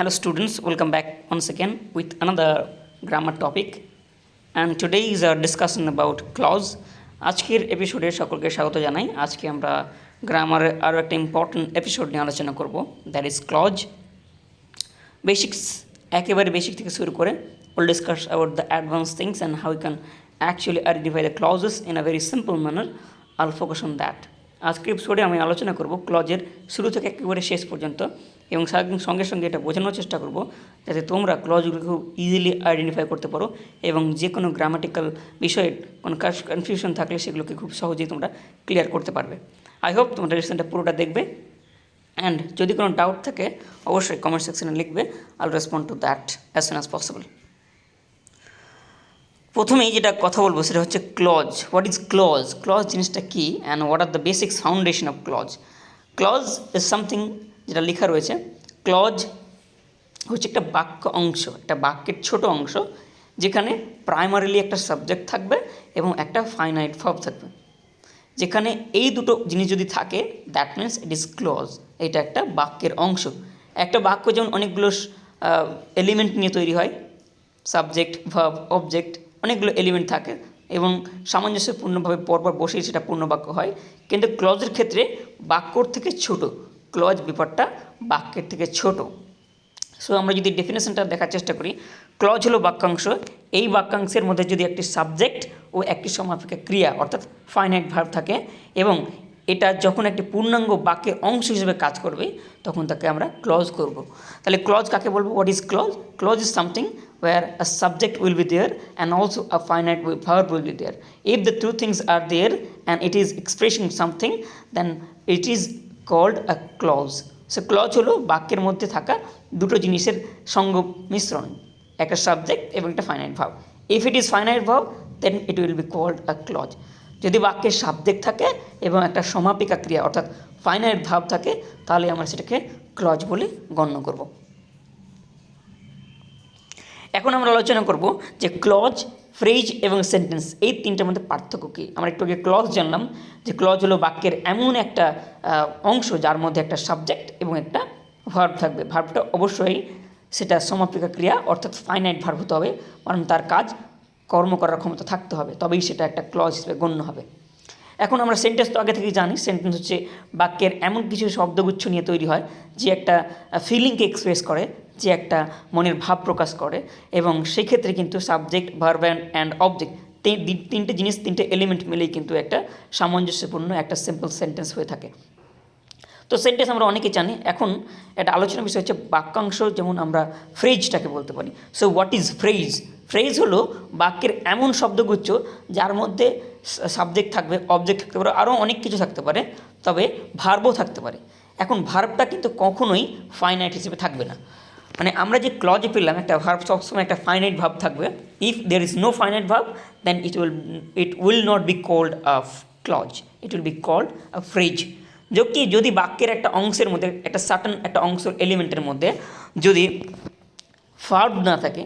Hello students, welcome back once again with another grammar topic. And today is our discussion about clause. আজকের এপিসোডে সকলকে স্বাগত জানাই। আজকে আমরা গ্রামারের আরও একটা ইম্পর্ট্যান্ট এপিসোড নিয়ে আলোচনা করব দ্যাট ইজ ক্লজ বেসিক্স একেবারে বেসিক থেকে শুরু করে will discuss about the advance things and how can actually identify the clauses in a very simple manner all focus on that আজকের এপিসোডে আমি আলোচনা করব ক্লজের শুরু থেকে একেবারে শেষ পর্যন্ত। এবং সঙ্গে সঙ্গে এটা বোঝানোর চেষ্টা করব যাতে তোমরা ক্লজগুলো খুব ইজিলি আইডেন্টিফাই করতে পারো এবং যে কোনো গ্রামাটিক্যাল বিষয়ে কোনো কনফিউশন থাকলে সেগুলোকে খুব সহজেই তোমরা ক্লিয়ার করতে পারবে। আই হোপ তোমরা লেসনটা পুরোটা দেখবে অ্যান্ড যদি কোনো ডাউট থাকে, অবশ্যই কমেন্ট সেকশনে লিখবে। I'll respond to that as soon as possible প্রথমেই যেটা কথা বলব সেটা হচ্ছে clause what is clause clause জিনিসটা কী? And what are the basics foundation of clause clause is something যেটা লেখা রয়েছে ক্লজ হচ্ছে একটা বাক্য অংশ, একটা বাক্যের ছোট অংশ, যেখানে প্রাইমারিলি একটা সাবজেক্ট থাকবে এবং একটা ফাইনাইট ভাব থাকবে। যেখানে এই দুটো জিনিস যদি থাকে that means it is clause এটা একটা বাক্যের অংশ। একটা বাক্য যেমন অনেকগুলো এলিমেন্ট নিয়ে তৈরি হয় সাবজেক্ট ভাব অবজেক্ট অনেকগুলো এলিমেন্ট থাকে এবং সামঞ্জস্যপূর্ণভাবে পরপর বসেই সেটা পূর্ণ বাক্য হয়। কিন্তু ক্লজের ক্ষেত্রে বাক্যর থেকে ছোট ক্লজ ব্যাপারটা বাক্যের থেকে ছোট। সো আমরা যদি ডেফিনেশনটা দেখার চেষ্টা করি ক্লজ হলো বাক্যাংশ, এই বাক্যাংশের মধ্যে যদি একটি সাবজেক্ট ও একটি সমাপিকা ক্রিয়া, অর্থাৎ ফাইনাইট ভার্ব থাকে, এবং এটা যখন একটি পূর্ণাঙ্গ বাক্যের অংশ হিসেবে কাজ করবে, তখন তাকে আমরা ক্লজ করব। তাহলে ক্লজ কাকে বলব? What is clause clause is something where a subject will be there and also a finite verb will be there if the two things are there and it is expressing something then it is called a clause. So clause হলো বাক্যের মধ্যে থাকা দুটো জিনিসের সঙ্গ মিশ্রণ, একটা subject এবং একটা ফাইনাইট ভাব। If it is finite verb then it will be called a clause যদি বাক্যের সাবজেক্ট থাকে এবং একটা সমাপিকা ক্রিয়া, অর্থাৎ ফাইনাইট ভাব থাকে, তাহলে আমরা সেটাকে ক্লজ বলে গণ্য করব। এখন আমরা আলোচনা করব যে ক্লজ ফ্রেজ এবং সেন্টেন্স, এই তিনটার মধ্যে পার্থক্য কী? আমরা একটু আগে ক্লজ জানলাম যে ক্লজ হলো বাক্যের এমন একটা অংশ যার মধ্যে একটা সাবজেক্ট এবং একটা ভার্ব থাকবে। ভার্বটা অবশ্যই সেটা সমাপিকা ক্রিয়া, অর্থাৎ ফাইনাইট ভার্ব হতে হবে কারণ তার কাজ কর্ম করার ক্ষমতা থাকতে হবে, তবেই সেটা একটা ক্লজ হিসেবে গণ্য হবে। এখন আমরা সেন্টেন্স তো আগে থেকেই জানি সেন্টেন্স হচ্ছে বাক্যের এমন কিছু শব্দগুচ্ছ নিয়ে তৈরি হয়, যে একটা ফিলিংকে এক্সপ্রেস করে যে একটা মনের ভাব প্রকাশ করে এবং সেক্ষেত্রে কিন্তু সাবজেক্ট ভার্ব অ্যান্ড অবজেক্ট তিনটে জিনিস, তিনটে এলিমেন্ট মিলেই কিন্তু একটা সামঞ্জস্যপূর্ণ একটা সিম্পল সেন্টেন্স হয়ে থাকে। তো সেন্টেন্স আমরা অনেকেই জানি। এখন একটা আলোচনার বিষয় হচ্ছে বাক্যাংশ, যেমন আমরা ফ্রেজটাকে বলতে পারি। So what is phrase phrase হলো বাক্যের এমন শব্দগুচ্ছ যার মধ্যে সাবজেক্ট থাকবে অবজেক্ট থাকতে পারে আরও অনেক কিছু থাকতে পারে, তবে ভার্বও থাকতে পারে। এখন ভার্বটা কিন্তু কখনোই ফাইনাইট হিসেবে থাকবে না। মানে আমরা যে ক্লজে পেলাম একটা ভার্ব সবসময় একটা ফাইনাইট ভাব থাকবে। If there is no finite verb then it will it will not be called a clause it will be called a phrase যে কি, যদি বাক্যের একটা অংশের মধ্যে, একটা সার্টান একটা অংশ এলিমেন্টের মধ্যে যদি ভার্ব না থাকে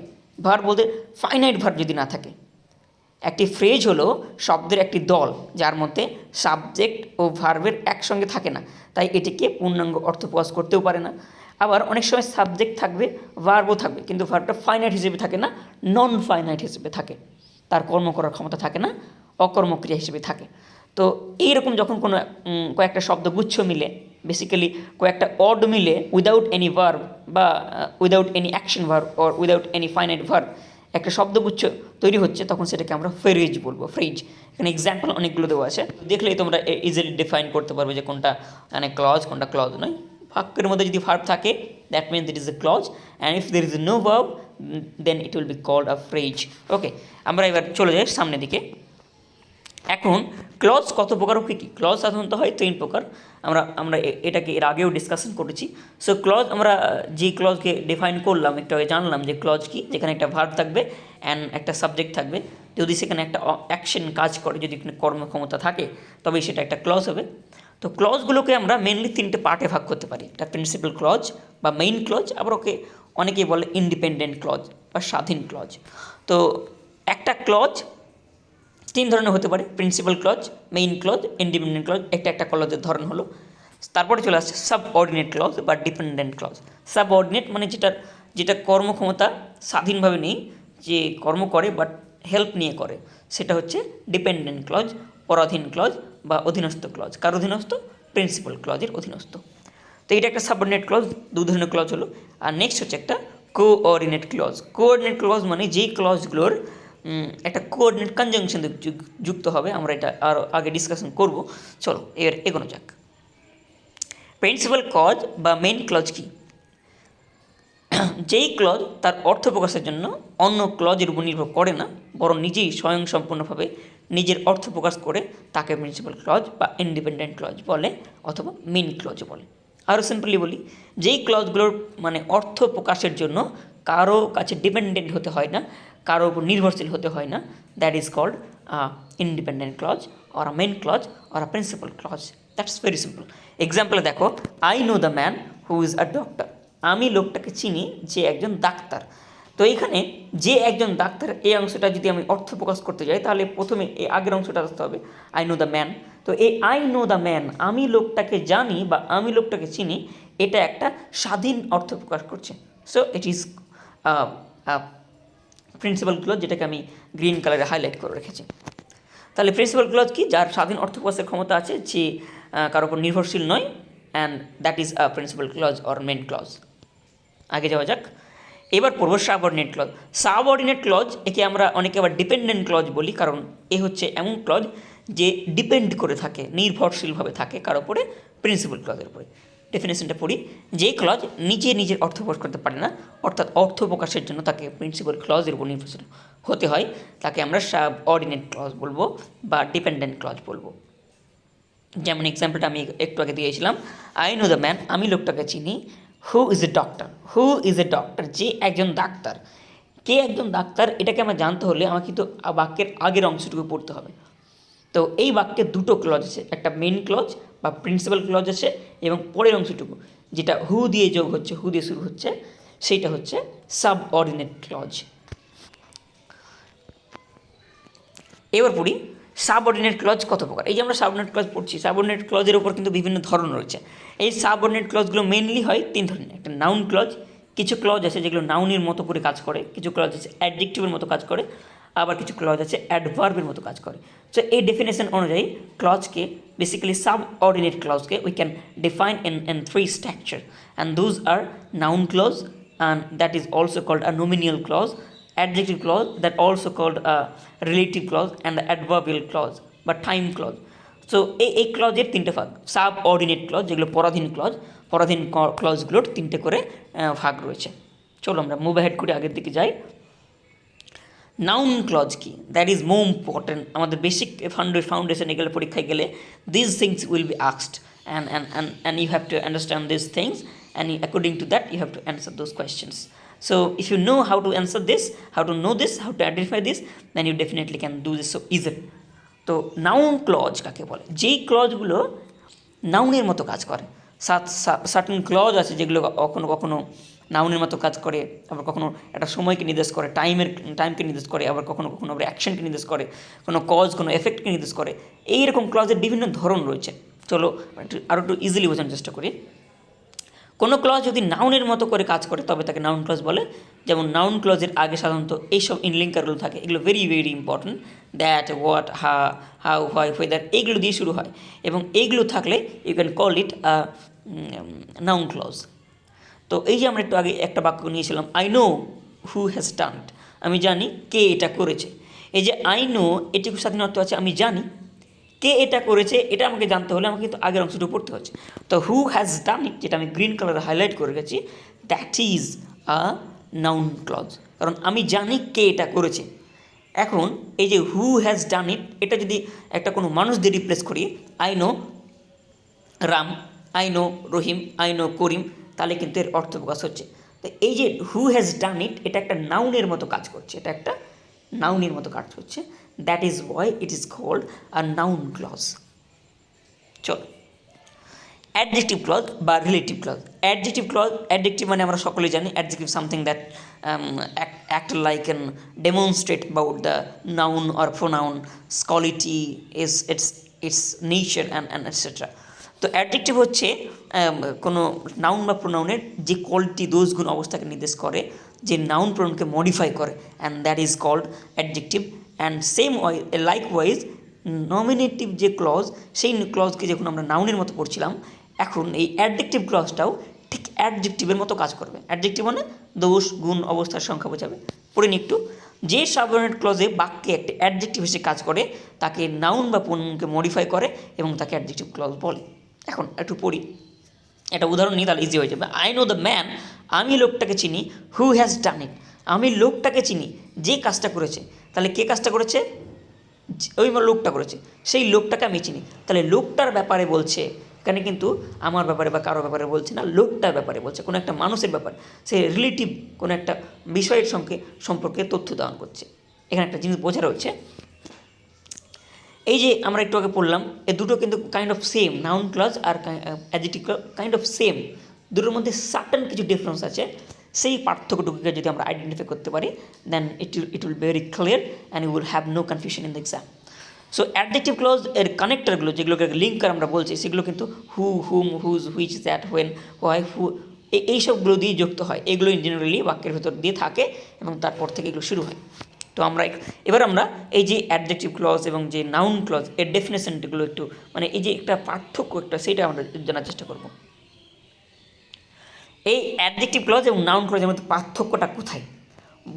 ভার্ব বলতে ফাইনাইট ভার্ব যদি না থাকে, একটি ফ্রেজ হলো শব্দের একটি দল, যার মধ্যে সাবজেক্ট ও ভার্বের একসঙ্গে থাকে না। তাই এটিকে পূর্ণাঙ্গ অর্থ প্রকাশ করতেও পারে না। আবার অনেক সময় সাবজেক্ট থাকবে ভার্বও থাকবে, কিন্তু ভার্বটা ফাইনাইট হিসেবে থাকে না নন ফাইনাইট হিসেবে থাকে। তার কর্ম করার ক্ষমতা থাকে না, অকর্মক্রিয়া হিসেবে থাকে। তো এইরকম যখন কোনো কয়েকটা শব্দ গুচ্ছ মিলে বেসিক্যালি কয়েকটা অড মিলে উইদাউট এনি ভার্ব বা without any action verb or without any finite verb একটা শব্দগুচ্ছ তৈরি হচ্ছে, তখন সেটাকে আমরা ফ্রেজ বলব ফ্রেজ এখানে এক্সাম্পল অনেকগুলো দেওয়া আছে। দেখলেই তোমরা ইজিলি ডিফাইন করতে পারবে যে কোনটা মানে ক্লজ কোনটা ক্লজ নয়। বাক্যের মধ্যে যদি ভার্ব থাকে that means it is a clause and if there is no verb then it will be called a phrase okay আমরা এবার চলে যাই সামনের দিকে। এখন ক্লজ কত প্রকার কী কী? ক্লজ সাধারণত হয় তিন প্রকার। আমরা আমরা এটাকে এর আগেও ডিসকাশন করেছি। সো ক্লজ আমরা, যে ক্লজকে ডিফাইন করলাম, একটু আগে জানলাম যে ক্লজ কি, যেখানে একটা ভার্ব থাকবে অ্যান্ড একটা সাবজেক্ট থাকবে। যদি সেখানে একটা অ্যাকশন কাজ করে, যদি কর্মক্ষমতা থাকে তবে সেটা একটা ক্লজ হবে। তো ক্লজগুলোকে আমরা মেনলি তিনটে পার্টে ভাগ করতে পারি। একটা প্রিন্সিপাল ক্লজ বা মেইন ক্লজ আবার ওকে অনেকেই বলে ইন্ডিপেন্ডেন্ট ক্লজ বা স্বাধীন ক্লজ তো একটা ক্লজ তিন ধরনের হতে পারে principal clause main clause independent clause একটা একটা ক্লজের ধরন হলো। তারপরে চলে আসছে সাবঅর্ডিনেট ক্লজ বা ডিপেন্ডেন্ট ক্লজ সাবঅর্ডিনেট মানে যেটার যেটা কর্মক্ষমতা স্বাধীনভাবে নেই, যে কর্ম করে বাট হেল্প নিয়ে করে। সেটা হচ্ছে ডিপেন্ডেন্ট ক্লজ পরাধীন ক্লজ বা অধীনস্থ ক্লজ কার অধীনস্থ? প্রিন্সিপাল ক্লজের অধীনস্থ। তো এটা একটা সাবঅর্ডিনেট ক্লজ দু ধরনের ক্লজ হলো। আর নেক্সট হচ্ছে একটা কোঅর্ডিনেট ক্লজ কোঅর্ডিনেট ক্লজ মানে যেই ক্লজগুলোর একটা কোঅর্ডিনেট কনজাংশন যুক্ত হবে, আমরা এটা আরও আগে ডিসকাশন করব। চলো এর এগোনো যাক। প্রিন্সিপাল ক্লজ বা মেইন ক্লজ কি? যেই ক্লজ তার অর্থ প্রকাশের জন্য অন্য ক্লজের উপর নির্ভর করে না, বরং নিজেই স্বয়ংসম্পূর্ণভাবে নিজের অর্থ প্রকাশ করে তাকে প্রিন্সিপাল ক্লজ বা ইন্ডিপেন্ডেন্ট ক্লজ বলে অথবা মেইন ক্লজ বলে। আরও সিম্পলি বলি, যেই ক্লজগুলোর মানে অর্থ প্রকাশের জন্য কারও কাছে ডিপেন্ডেন্ট হতে হয় না, কারও উপর নির্ভরশীল হতে হয় না that is called independent clause or a main clause or a principal clause that's very simple এক্সাম্পলে দেখো I know the man who is a doctor আমি লোকটাকে চিনি যে একজন ডাক্তার। তো এইখানে যে একজন ডাক্তার এই অংশটা যদি আমি অর্থ প্রকাশ করতে যাই, তাহলে প্রথমে এই আগের অংশটা আসতে হবে আই নো দ্য ম্যান তো এই আই নো দ্য ম্যান আমি লোকটাকে জানি বা আমি লোকটাকে চিনি, এটা একটা স্বাধীন অর্থ প্রকাশ করছে। So it is principal clause যেটাকে আমি গ্রিন কালারে হাইলাইট করে রেখেছি। তাহলে প্রিন্সিপাল ক্লজ কি? যার স্বাধীন অর্থ প্রকাশের ক্ষমতা আছে, যে কারোর উপর নির্ভরশীল নয় and that is a principal clause or main clause আগে যাওয়া যাক। এবার পড়ব সাবঅর্ডিনেট ক্লজ সাবঅর্ডিনেট ক্লজ একে আমরা অনেকে আবার ডিপেন্ডেন্ট ক্লজ বলি, কারণ এ হচ্ছে এমন ক্লজ যে ডিপেন্ড করে থাকে, নির্ভরশীলভাবে থাকে কার উপরে? প্রিন্সিপাল ক্লজের উপরে। ডেফিনেশনটা পড়ি। যে ক্লজ নিজে নিজের অর্থ প্রকাশ করতে পারে না, অর্থাৎ অর্থ প্রকাশের জন্য তাকে প্রিন্সিপাল ক্লজের উপর নির্ভরশীল হতে হয়, তাকে আমরা সাব অর্ডিনেট ক্লজ বলব বা ডিপেন্ডেন্ট ক্লজ বলব। যেমন এক্সাম্পলটা আমি একটু আগে দিয়েছিলাম। আই নো দ্য ম্যান আমি লোকটাকে চিনি। Who is a doctor who is a doctor যে একজন ডাক্তার। কে একজন ডাক্তার? এটাকে আমার জানতে হলে আমাকে কিন্তু বাক্যের আগের অংশটুকু পড়তে হবে। তো এই বাক্যে দুটো ক্লজ আছে। একটা মেন ক্লজ বা প্রিন্সিপাল ক্লজ আছে এবং পরের অংশটুকু, যেটা হু দিয়ে যোগ হচ্ছে হু দিয়ে শুরু হচ্ছে, সেইটা হচ্ছে সাব অর্ডিনেট ক্লজ এবার পড়ি। সাবঅর্ডিনেট ক্লজ কত প্রকার? এই যে আমরা সাবঅর্ডিনেট ক্লজ পড়ছি সাবঅর্ডিনেট ক্লজের উপর কিন্তু বিভিন্ন ধরন রয়েছে। এই সাবঅর্ডিনেট ক্লজগুলো মেনলি হয় তিন ধরনের। একটা নাউন ক্লজ কিছু ক্লজ আছে যেগুলো নাউনের মতো করে কাজ করে, কিছু ক্লজ আছে অ্যাডজেক্টিভের মতো কাজ করে, আবার কিছু ক্লজ আছে অ্যাডভার্বের মতো কাজ করে। সো এই ডেফিনেশন অনুযায়ী ক্লজকে basically subordinate ক্লজকে we can define in in three structure and those are noun clause and that is also called a nominal clause adjective clause, that also called a relative clause and the adverbial clause বা time clause. So এই এই ক্লজের তিনটে ভাগ sub ordinate clause যেগুলো পরাধীন clause পরাধীন ক্লজগুলোর তিনটে করে ভাগ রয়েছে। চলো আমরা মুভ হেড করে আগের দিকে যাই। নাউন ক্লজ কি? দ্যাট ইজ মোর ইম্পর্টেন্ট আমাদের বেসিক ফাউন্ডেশন এগুলো পরীক্ষায় গেলে this things will be asked and and and and you have to understand this things and according to that you have to answer those questions so if you know how to answer this how to know this how to identify this then you definitely can do this so easily তো noun clause কাকে বলে? যেই ক্লজগুলো নাউনের মতো কাজ করে। সাত certain clause আছে যেগুলো কখনো কখনো নাউনের মতো কাজ করে, আবার কখনো একটা সময়কে নির্দেশ করে টাইমের টাইমকে নির্দেশ করে, আবার কখনো কখনো আবার অ্যাকশনকে নির্দেশ করে, কোনো কজ কোনো এফেক্টকে নির্দেশ করে। এইরকম ক্লজের বিভিন্ন ধরন রয়েছে। চলো একটু আরও একটু ইজিলি বোঝানোর চেষ্টা করি। কোনো ক্লজ যদি নাউনের মতো করে কাজ করে, তবে তাকে নাউন ক্লজ বলে। যেমন নাউন ক্লজের আগে সাধারণত এইসব ইনলিঙ্কারগুলো থাকে, এগুলো very very important that what Ha how why whether এইগুলো দিয়ে শুরু হয়। এবং এইগুলো থাকলে you can call it noun clause তো এই যে আমরা একটু আগে একটা বাক্য নিয়েছিলাম I know who has done আমি জানি কে এটা করেছে। এই যে আই নো এটুকু স্বাধীনত্ব আছে, আমি জানি। কে এটা করেছে, এটা আমাকে জানতে হলে আমাকে কিন্তু আগের অংশটুকু পড়তে হচ্ছে। তো হু হ্যাজ ডান ইট যেটা আমি গ্রিন কালারে হাইলাইট করে রেখেছি that is a noun clause কারণ আমি জানি কে এটা করেছে। এখন এই যে হু হ্যাজ ডান ইট এটা যদি একটা কোনো মানুষ দিয়ে রিপ্লেস করি I know Ram I know Rahim I know Karim, তাহলে কিন্তু এর অর্থ প্রকাশ হচ্ছে। তো এই যে হু হ্যাজ ডান ইট এটা একটা নাউনের মতো কাজ করছে, এটা একটা নাউনের মতো কাজ করছে। That is why it is called a noun clause চলো। অ্যাডজেক্টিভ ক্লজ বা relative clause adjective clause adjective মানে আমরা সকলে জানি adjective something that act like an demonstrate about the noun or pronoun quality is its its nature and and etcetera তো adjective হচ্ছে আম, কোনো নাউন বা প্রোনাউনের যে কোয়ালিটি দোষ গুণ অবস্থাকে নির্দেশ করে যে নাউন প্রোনাউনকে মডিফাই করে। And that is called adjective and same way likewise nominative যে ক্লজ সেই ক্লজকে যখন আমরা নাউনের মতো পড়ছিলাম, এখন এই অ্যাডজেক্টিভ ক্লজটাও ঠিক অ্যাডজেক্টিভের মতো কাজ করবে। অ্যাডজেক্টিভ মানে দোষ, গুণ, অবস্থার সংখ্যা বোঝাবে। পড়ে নিই একটু। যে সাবঅর্ডিনেট ক্লজে বাক্যে একটা অ্যাডজেক্টিভ এসে কাজ করে, তাকে নাউন বা পণ্যকে মডিফাই করে এবং তাকে অ্যাডজেক্টিভ ক্লজ বলে। এখন একটু পড়ি। একটা উদাহরণ নিই তাহলে ইজি হয়ে যাবে। আই নো দ্য ম্যান আমি লোকটাকে চিনি হু হ্যাজ ডান ইট আমি লোকটাকে চিনি, যে কাজটা করেছে। তাহলে কে কাজটা করেছে? ওই লোকটা করেছে। সেই লোকটাকে আমি চিনি। তাহলে লোকটার ব্যাপারে বলছে, এখানে কিন্তু আমার ব্যাপারে বা কারোর ব্যাপারে বলছে না, লোকটার ব্যাপারে বলছে। কোনো একটা মানুষের ব্যাপারে। সে রিলেটিভ কোনো একটা বিষয়ের সঙ্গে সম্পর্কে তথ্য দান করছে। এখানে একটা জিনিস বোঝা রয়েছে। এই যে আমরা একটু আগে পড়লাম, এ দুটো কিন্তু kind of same noun clause R adjective kind of same দুটোর মধ্যে সার্টেন কিছু ডিফারেন্স আছে। সেই পার্থক্যটুকুকে যদি আমরা আইডেন্টিফাই করতে পারি then it it will very clear and you will have no confusion in the exam so adjective clause এর কানেক্টারগুলো যেগুলোকে লিঙ্কার আমরা বলছি, সেগুলো কিন্তু who whom whose which that when why who এইসবগুলো দিয়ে যুক্ত হয়। এগুলো জেনারেলি বাক্যের ভেতর দিয়ে থাকে এবং তারপর থেকে এগুলো শুরু হয়। তো আমরা এবার আমরা এই যে অ্যাডজেক্টিভ ক্লজ এবং যে নাউন ক্লজ এর ডেফিনেশনগুলো একটু মানে এই যে একটা পার্থক্য একটা, সেটা আমরা জানার চেষ্টা করব। এই অ্যাডজেক্টিভ ক্লজ এবং নাউন ক্লজের মধ্যে পার্থক্যটা কোথায়?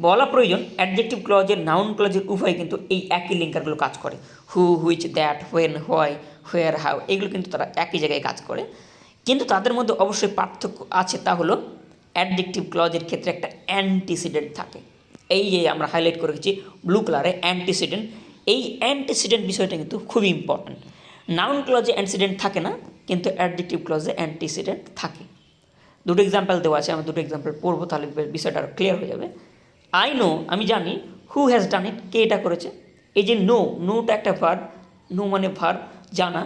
বলা প্রয়োজন অ্যাডজেক্টিভ ক্লজের নাউন ক্লজের উভয় কিন্তু এই একই লিঙ্কারগুলো কাজ করে। Who which that when why where how এগুলো কিন্তু তারা একই জায়গায় কাজ করে। কিন্তু তাদের মধ্যে অবশ্যই পার্থক্য আছে তা হলো অ্যাডজেক্টিভ ক্লজের ক্ষেত্রে একটা অ্যান্টিসিডেন্ট থাকে। এই যে আমরা হাইলাইট করে রেখেছি ব্লু কালারে অ্যান্টিসিডেন্ট এই অ্যান্টিসিডেন্ট বিষয়টা কিন্তু খুবই ইম্পর্ট্যান্ট নাউন ক্লজে অ্যান্টিসিডেন্ট থাকে না, কিন্তু অ্যাডজেক্টিভ ক্লজে অ্যান্টিসিডেন্ট থাকে। দুটো এক্সাম্পল দেওয়া আছে, আমি দুটো এক্সাম্পল পড়ব, তাহলে বিষয়টা আরও ক্লিয়ার হয়ে যাবে। আই নো আমি জানি হু হ্যাজ ডান ইট কে এটা করেছে। এই যে নো নোটা একটা ভার্ব নো মানে ভার্ব জানা।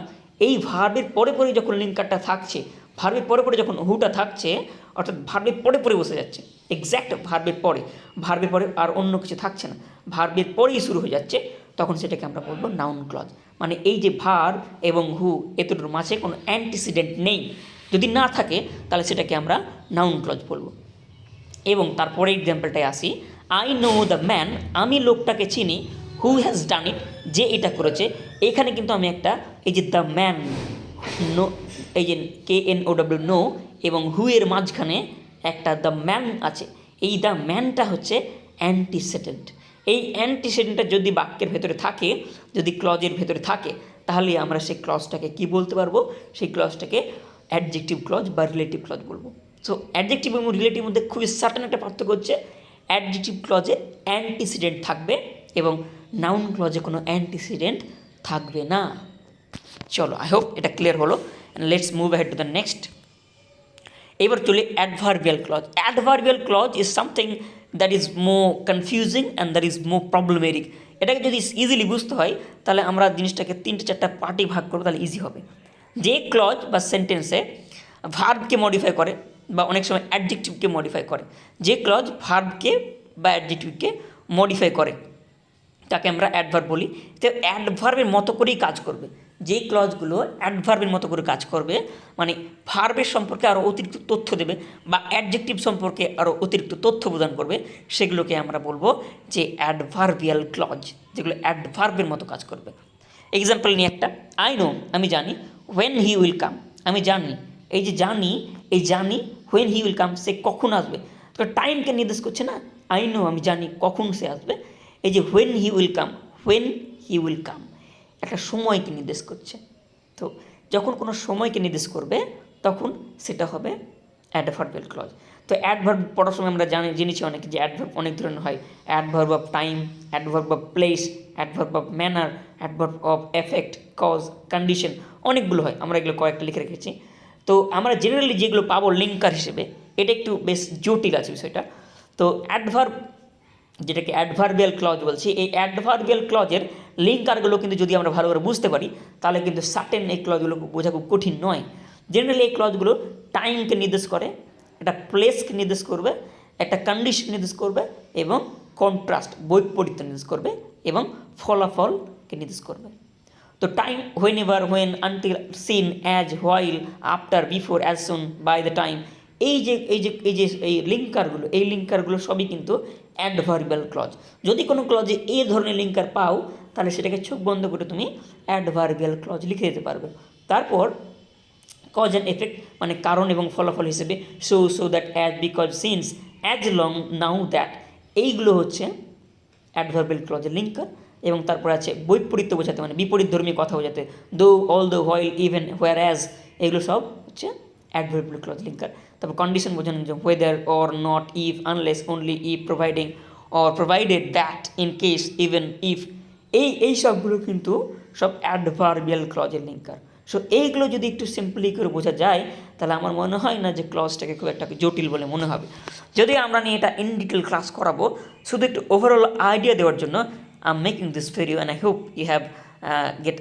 এই ভার্বের পরে পরে যখন লিঙ্কারটা থাকছে ভার্বের পরে পরে যখন হুটা থাকছে, অর্থাৎ ভার্বের পরে পরে বসে যাচ্ছে এক্স্যাক্ট ভার্বের পরে ভার্বের পরে আর অন্য কিছু থাকছে না। ভার্বের পরেই শুরু হয়ে যাচ্ছে, তখন সেটাকে আমরা বলব নাউন ক্লজ মানে এই যে ভার্ব এবং হু এ দুটোর মাঝে কোনো অ্যান্টিসিডেন্ট নেই। যদি না থাকে, তাহলে সেটাকে আমরা নাউন ক্লজ বলব। এবং তারপরে এক্সাম্পলটায় আসি আই নো দ্য ম্যান আমি লোকটাকে চিনি হু হ্যাজ ডান ইট যে এটা করেছে। এখানে কিন্তু আমি একটা, এই যে দ্য ম্যান নো এই যে K N O W know এবং হু এর মাঝখানে একটা দ্য ম্যান আছে। এই দ্য ম্যানটা হচ্ছে অ্যান্টিসেডেন্ট এই অ্যান্টিসেডেন্টটা যদি বাক্যের ভেতরে থাকে, যদি ক্লজের ভেতরে থাকে, তাহলে আমরা সেই ক্লজটাকে কি বলতে পারব? সেই ক্লজটাকে অ্যাডজেক্টিভ ক্লজ বা রিলেটিভ ক্লজ বলব। সো অ্যাডজেক্টিভ এবং রিলেটিভ মধ্যে খুবই সার্টেন একটা পার্থক্য হচ্ছে অ্যাডজেক্টিভ ক্লজে অ্যান্টিসিডেন্ট থাকবে এবং নাউন ক্লজে কোনো অ্যান্টিসিডেন্ট থাকবে না। চলো আই হোপ এটা ক্লিয়ার হলো let's move head to the next এবার চলে adverbial clause adverbial clause is something that is more confusing and that is more problematic এটাকে যদি ইজিলি বুঝতে হয়, তাহলে আমরা জিনিসটাকে তিনটে চারটা পার্টি ভাগ করব, তাহলে ইজি হবে। যে ক্লজ বা সেন্টেন্সে ভার্বকে মডিফাই করে বা অনেক সময় অ্যাডজেক্টিভকে মডিফাই করে, যে ক্লজ ভার্বকে বা অ্যাডজেক্টিভকে মডিফাই করে, তাকে আমরা অ্যাডভার্ব বলি। তো অ্যাডভার্বের মতো করেই কাজ করবে। যেই ক্লজগুলো অ্যাডভার্বের মতো করে কাজ করবে মানে ভার্বের সম্পর্কে আরও অতিরিক্ত তথ্য দেবে বা অ্যাডজেক্টিভ সম্পর্কে আরও অতিরিক্ত তথ্য প্রদান করবে, সেগুলোকে আমরা বলব যে অ্যাডভার্বিয়াল ক্লজ যেগুলো অ্যাডভার্বের মতো কাজ করবে। এক্সাম্পল নিয়ে একটা আই নো আমি জানি হোয়েন হি উইল কাম আমি জানি, এই যে জানি, এই জানি হোয়েন হি উইল কাম সে কখন আসবে? তো টাইমকে নির্দেশ করছে না? আই নো আমি জানি কখন সে আসবে। এই যে when he will come when he will come একটা সময়কে নির্দেশ করছে। তো যখন কোনো সময়কে নির্দেশ করবে, তখন সেটা হবে অ্যাডভার্বিয়াল ক্লজ তো অ্যাডভার্ব পড়ার সময় আমরা জানি, জেনেছি অনেক যে অ্যাডভার্ব অনেক ধরনের হয়। Adverb of time adverb of place adverb of manner adverb of effect cause condition অনেকগুলো হয়। আমরা এগুলো কয়েকটা লিখে রেখেছি। তো আমরা জেনারেলি যেগুলো পাবো লিঙ্কার হিসেবে, এটা একটু বেশ জটিল আছে বিষয়টা। তো অ্যাডভার্ব যেটাকে অ্যাডভার্বিয়াল ক্লজ বলছি, এই অ্যাডভার্বিয়াল ক্লজের লিঙ্কারগুলো কিন্তু যদি আমরা ভালো করে বুঝতে পারি, তাহলে কিন্তু সার্টেন এই ক্লজগুলো বোঝা খুব কঠিন নয়। জেনারেলি এই ক্লজগুলো টাইমকে নির্দেশ করে একটা প্লেসকে নির্দেশ করবে, একটা কন্ডিশন নির্দেশ করবে এবং কন্ট্রাস্ট বৈপরীত্য নির্দেশ করবে এবং ফলাফলকে নির্দেশ করবে। তো time whenever when until since as while after before as soon by the time এই যে এই যে এই যে, এই লিঙ্কারগুলো এই লিঙ্কারগুলো সবই কিন্তু অ্যাডভার্বিয়াল ক্লজ যদি কোনো ক্লজে এই ধরনের লিঙ্কার পাও, তাহলে সেটাকে চোখ বন্ধ করে তুমি অ্যাডভার্বিয়াল ক্লজ লিখে দিতে পারবে। তারপর কজ অ্যান্ড এফেক্ট মানে কারণ এবং ফলাফল হিসেবে। So so that as because since as long now that এইগুলো হচ্ছে অ্যাডভার্বেল ক্লজের লিঙ্কার এবং তারপর আছে বৈপরীত্য বোঝাতে মানে বিপরীত ধর্মী কথা বোঝাতে। দো অল দো হোয়াইল ইভেন হোয়ার অ্যাজ এগুলো সব হচ্ছে অ্যাডভার্বেল ক্লজ লিঙ্কার তারপর কন্ডিশন বোঝানো যে whether or not if unless only if providing or provided that in case even if এই এই সবগুলো কিন্তু সব অ্যাডভার্বিয়াল ক্লজের লিঙ্কার সো এইগুলো যদি একটু সিম্পলি করে বোঝা যায় তাহলে আমার মনে হয় না যে ক্লজটাকে খুব একটা জটিল বলে মনে হবে যদি আমরা নিয়ে এটা ইন ডিটেল ক্লাস করাবো শুধু একটু ওভারঅল আইডিয়া দেওয়ার জন্য I am making this video and I hope you have get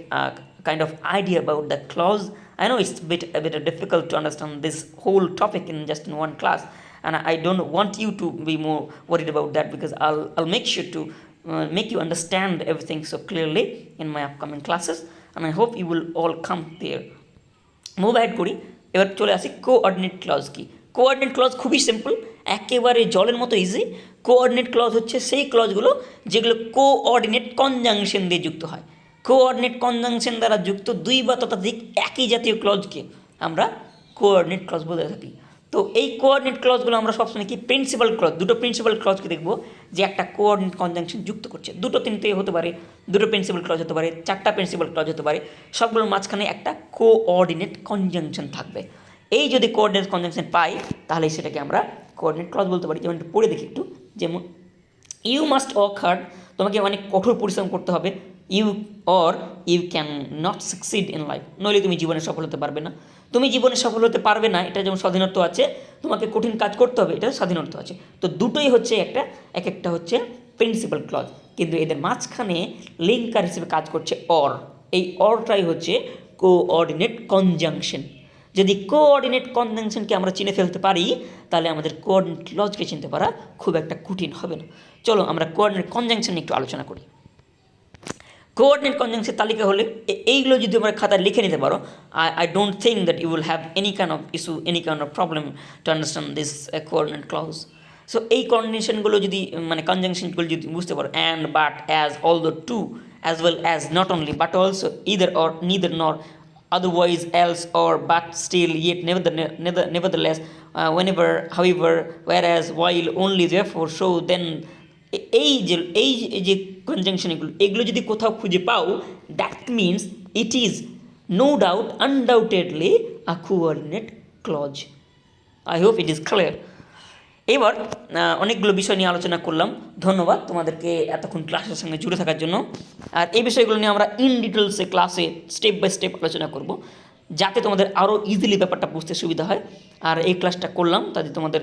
kind of idea about the clause. I know it's a bit a bit difficult to understand this whole topic in just in one class, and I don't want you to be more worried about that because I'll I'll make sure to uh, make you understand everything so clearly in my upcoming classes, and I hope you will all come there. Move ahead করি এবার চলে আসি coordinate clause কি? Coordinate clause খুবই simple একেবারে জলের মতো easy coordinate clause হচ্ছে সেই ক্লজগুলো যেগুলো কোঅর্ডিনেট কনজাংশন দিয়ে যুক্ত হয়। কোঅর্ডিনেট কনজাংশন দ্বারা যুক্ত দুই বা ততোধিক একই জাতীয় ক্লজকে আমরা কোঅর্ডিনেট ক্লজ বলে থাকি। তো এই কোঅর্ডিনেট ক্লজগুলো আমরা সবসময় কি? প্রিন্সিপাল ক্লজ দুটো প্রিন্সিপাল ক্লজকে দেখব যে একটা কোঅর্ডিনেট কনজাংশন যুক্ত করছে। দুটো তিনটে হতে পারে, দুটো প্রিন্সিপাল ক্লজ হতে পারে, চারটা প্রিন্সিপাল ক্লজ হতে পারে, সবগুলোর মাঝখানে একটা কোঅর্ডিনেট কনজাংশন থাকবে। এই যদি কোঅর্ডিনেট কনজাংশন পাই, তাহলে সেটাকে আমরা কোঅর্ডিনেট ক্লজ বলতে পারি। যেমন একটু পড়ে দেখি একটু। যেমন ইউ মাস্ট ওয়ার্ক হার্ড তোমাকে অনেক কঠোর পরিশ্রম করতে হবে। You or you can not succeed in life নইলে তুমি জীবনে সফল হতে পারবে না। তুমি জীবনে সফল হতে পারবে না, এটা যেমন স্বাধীনত্ব আছে, তোমাকে কঠিন কাজ করতে হবে এটা স্বাধীনত্ব আছে। তো দুটোই হচ্ছে একটা, এক একটা হচ্ছে প্রিন্সিপাল ক্লজ কিন্তু এদের মাঝখানে লিঙ্কার হিসেবে কাজ করছে অর এই অরটাই হচ্ছে কোঅর্ডিনেট কনজাংশন যদি কোঅর্ডিনেট কনজাংশনকে আমরা চিনে ফেলতে পারি, তাহলে আমাদের কোঅর্ডিনেট লজকে চিনতে পারা খুব একটা কঠিন হবে না। চলো আমরা কোঅর্ডিনেট কনজাংশন নিয়ে একটু আলোচনা করি। কোঅর্ডিনেট কনজাংশন তালিকা হলে এইগুলো যদি আমরা খাতায় লিখে নিতে পারো I I don't think that you will have any kind of issue any kind of problem to understand this coordinate clause so এই কন্ডিশনগুলো যদি মানে কনজাংশনগুলো যদি বুঝতে পারো and but as all the too as well as not only but also either or neither nor otherwise else or but still yet never never nevertheless uh, whenever however whereas while only therefore so then যে এই যে- এই যে conjunction এগুলো। এগুলো যদি কোথাও খুঁজে পাও that means it is no doubt undoubtedly a coordinate clause I hope it is clear এবার অনেকগুলো বিষয় নিয়ে আলোচনা করলাম। ধন্যবাদ তোমাদেরকে এতক্ষণ ক্লাসের সঙ্গে জুড়ে থাকার জন্য। আর এই বিষয়গুলো নিয়ে আমরা ইন ডিটেলসে ক্লাসে স্টেপ বাই স্টেপ আলোচনা করব, যাতে তোমাদের আরও ইজিলি ব্যাপারটা বুঝতে সুবিধা হয়। আর এই ক্লাসটা করলাম, তাতে তোমাদের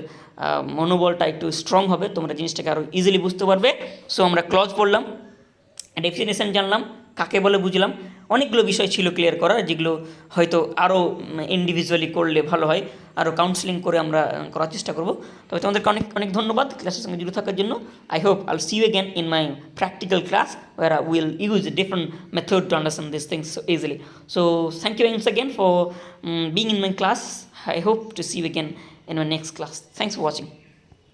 মনোবলটা একটু স্ট্রং হবে, তোমরা জিনিসটাকে আরও ইজিলি বুঝতে পারবে। সো আমরা ক্লজ পড়লাম ডেফিনেশন জানলাম কাকে বলে বুঝলাম অনেকগুলো বিষয় ছিল ক্লিয়ার করার যেগুলো হয়তো আরও ইন্ডিভিজুয়ালি করলে ভালো হয় আরও কাউন্সিলিং করে আমরা করার চেষ্টা করব। তবে তোমাদেরকে অনেক অনেক ধন্যবাদ ক্লাসের সঙ্গে জুড়ে থাকার জন্য। I hope I'll see you again in my practical class where I will use different method to understand this things so thank you once again for um, being in my class. I hope to see you again in my next class. Thanks for watching.